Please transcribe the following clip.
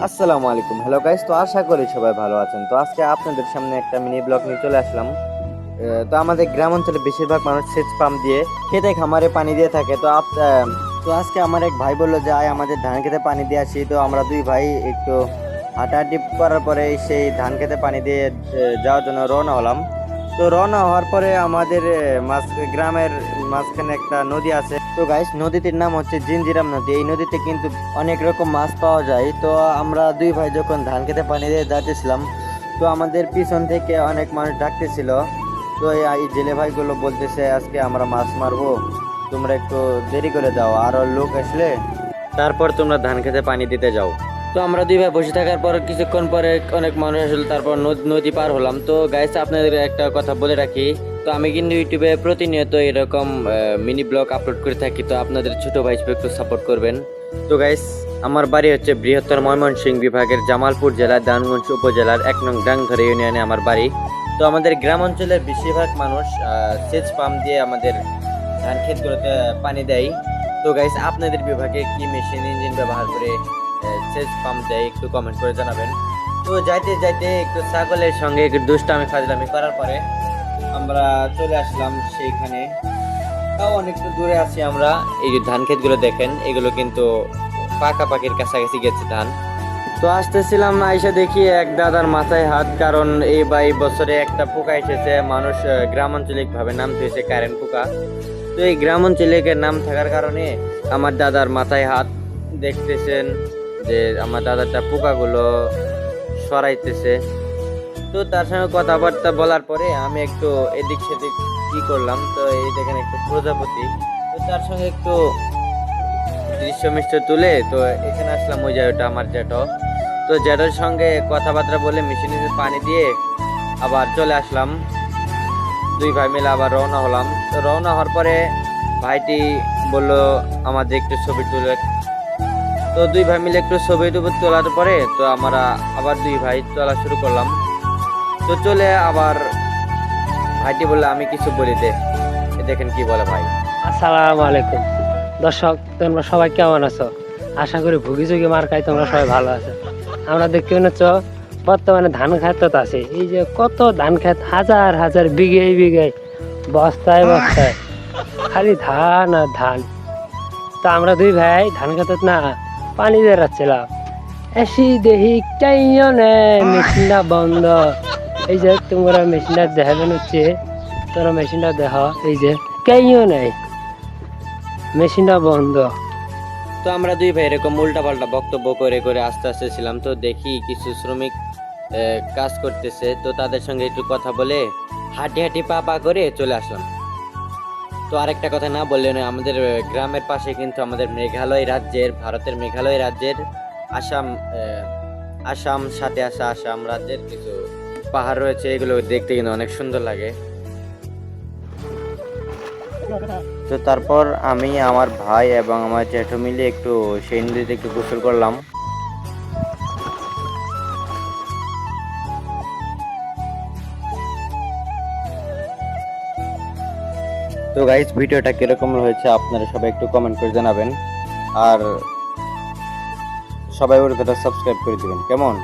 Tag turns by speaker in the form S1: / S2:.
S1: আসসালামু আলাইকুম। Hello guys তো আশা করি সবাই ভালো আছেন। তো আজকে আপনাদের সামনে একটা মিনি ব্লগ নিয়ে চলে আসলাম। তো আমাদের গ্রাম অঞ্চলে বেশিরভাগ মানুষ সেচ পাম্প দিয়ে খেতে খামারে পানি দিয়ে থাকে। তো আপ- তো আজকে আমার এক ভাই বলল যে, আয়, আমাদের ধান খেতে পানি দিয়ে আসি। তো আমরা দুই ভাই একটু হাঁটাহাঁটি করার পরে সেই ধান খেতে পানি দিয়ে যাওয়ার জন্য রওনা হলাম। তো রওনা হওয়ার পরে আমাদের গ্রামের মাঝখানে একটা নদী আছে। তো গাইস নদীটির নাম হচ্ছে জিঞ্জিরাম নদী। এই নদীতে কিন্তু অনেক রকম মাছ পাওয়া যায়। তো আমরা দুই ভাই যখন ধান খেতে পানি দিয়ে যাচ্ছিলাম তো আমাদের পিছন থেকে অনেক মানুষ ডাকতেছিল। তো এই জেলে ভাইগুলো বলতেছে, আজকে আমরা মাছ মারবো। তোমরা একটু দেরি করে যাও। আরও লোক আসলে তারপর তোমরা ধান খেতে পানি দিতে যাও। তো আমরা দুই ভাই বসে থাকার পর কিছুক্ষণ পরে অনেক মানুষ আসলো, তারপর নদ- পার হলাম। তো গাইস আপনাদের একটা কথা বলে রাখি। তো আমি কিন্তু ইউটিউবে প্রতিনিয়ত এরকম মিনি ব্লগ আপলোড করে থাকি, তো আপনাদের ছোট ভাই একটু সাপোর্ট করবেন। তো গাইস আমার বাড়ি হচ্ছে বৃহত্তর ময়মনসিংহ বিভাগের জামালপুর জেলার দানগঞ্জ উপজেলার এক নং ডাংধরে ইউনিয়নে আমার বাড়ি। তো আমাদের গ্রাম অঞ্চলের বেশিরভাগ মানুষ সেচ পাম্প দিয়ে আমাদের ধান ক্ষেতগুলোতে পানি দেয়। তো গাইস আপনাদের বিভাগে কি মেশিন ইঞ্জিন ব্যবহার করে সেচ পাম্প দেয় একটু কমেন্ট করে জানাবেন। তো যাইতে যাইতে একটু ছাগলের সঙ্গে একটু দুষ্টামি ফাজলামি করার পরে আমরা চলে আসলাম সেইখানে। তাও অনেকটা দূরে আছি আমরা। এই যে ধান ক্ষেতগুলো দেখেন এগুলো কিন্তু পাকা পাখির কাছাকাছি গেছে ধান। তো আসতেছিলাম আইসা দেখি এক দাদার মাথায় হাত কারণ এই বা এই বছরে একটা পোকা এসেছে মানুষ আহ, গ্রাম আঞ্চলিক ভাবে নাম দিয়েছে কারেন্ট পোকা। তো এই গ্রাম আঞ্চলিকের নাম থাকার কারণে আমার দাদার মাথায় হাত দেখতেছেন। যে আমার দাদাটা পোকাগুলো সরাইতেছে। তো তার সঙ্গে কথাবার্তা বলার পরে আমি একটু এদিক সেদিক কি করলাম, তো এই দেখেন একটু প্রজাপতি। তো তার সঙ্গে একটু দৃশ্য মিশ্র তুলে তো এখানে আসলাম ওই জায়গাটা আমার জ্যাঠো। তো জ্যাঠোর সঙ্গে কথাবার্তা বলে মেশিনে পানি দিয়ে আবার চলে আসলাম। দুই ভাই মিলে আবার রওনা হলাম। তো রওনা হওয়ার পরে ভাইটি বলল, আমাদের একটু ছবি তুলে তো দুই ভাই মিলে একটু ছবি টুবি তোলার পরে তো আমরা আবার দুই ভাই চলা শুরু করলাম। তো চলে আবার ভাইটি বললে, আমি কিছু বলি দে। দেখেন কি বলে ভাই।
S2: আসসালামু আলাইকুম। দর্শক, তোমরা সবাই কেমন আছো? আশা করি ভুগি মার খাই তোমরা সবাই ভালো আছো। আমরা দেখতে পাচ্ছ, বর্তমানে ধান খেত আছে। এই যে কত ধান খেত হাজার হাজার বিঘে বিঘে, বস্তায় বস্তায়। খালি ধান আর ধান। তো আমরা দুই ভাই, ধান খেত না পানি রাখছিলাম এসি দেখি কেউ নেই, মেশিনটা বন্ধ। এই যে তোমরা মেশিনটা দেখাবেন হচ্ছে, তোরা মেশিনটা দেখ এই যে কেউ নেই, মেশিনটা বন্ধ।
S1: তো আমরা দুই ভাই এরকম উল্টা পাল্টা বক্তব্য করে করে আস্তে আস্তে ছিলাম, তো দেখি কিছু শ্রমিক কাজ করতেছে, তো তাদের সঙ্গে একটু কথা বলে হাঁটি হাঁটি পা পা করে চলে আসলাম। তো আরেকটা কথা না বললে নয়, আমাদের গ্রামের পাশে কিন্তু আমাদের মেঘালয় রাজ্যের, ভারতের মেঘালয় রাজ্যের, আসাম আসাম, সাথে আসা আসাম রাজ্যের কিছু পাহাড় রয়েছে, এগুলো দেখতে কিন্তু অনেক সুন্দর লাগে। তো তারপর আমি, আমার ভাই এবং আমার জ্যাঠো মিলে একটু সেই নদীতে একটু গোসল করলাম। তো গাইজ ভিডিওটা কীরকম হয়েছে আপনারা সবাই একটু কমেন্ট করে জানাবেন। আর সবাই ওর সাবস্ক্রাইব করে দেবেন, কেমন?